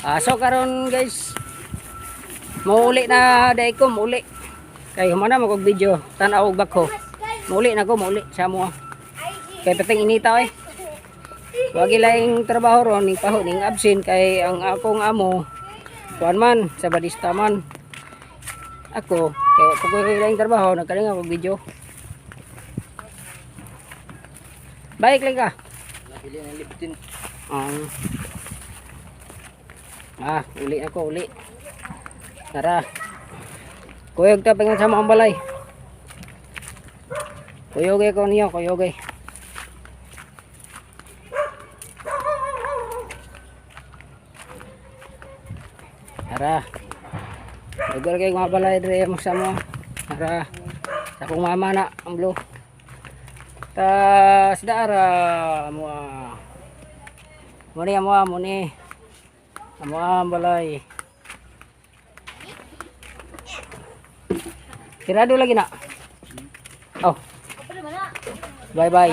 Ah, so karon guys, mauli na dai ko, mauli. Kay humana mo kog video, tan-aw og bako. Mauli na ko, mauli sa mo. Kay pating inita oy. Wagi laing trabaho ron ning paho ning absent kay ang akong amo kuan man sa badista man. Ako kay wa ko laing trabaho nagkalinga kog video. Baik lang ka. Nabili ng Lipton. Um, ah, uli ako, uli. Tara. Kuyog ta pengen sama ang balay. Kuyog ko niyo, kuyog eh. Tara. Lugar kayo mga balay dire mo sa mo. Tara. Sa kong mama na ang blue. Ta sidara mo. Muni amo muni. Amo ang balay. Tirado lagi na. Oh. Bye bye.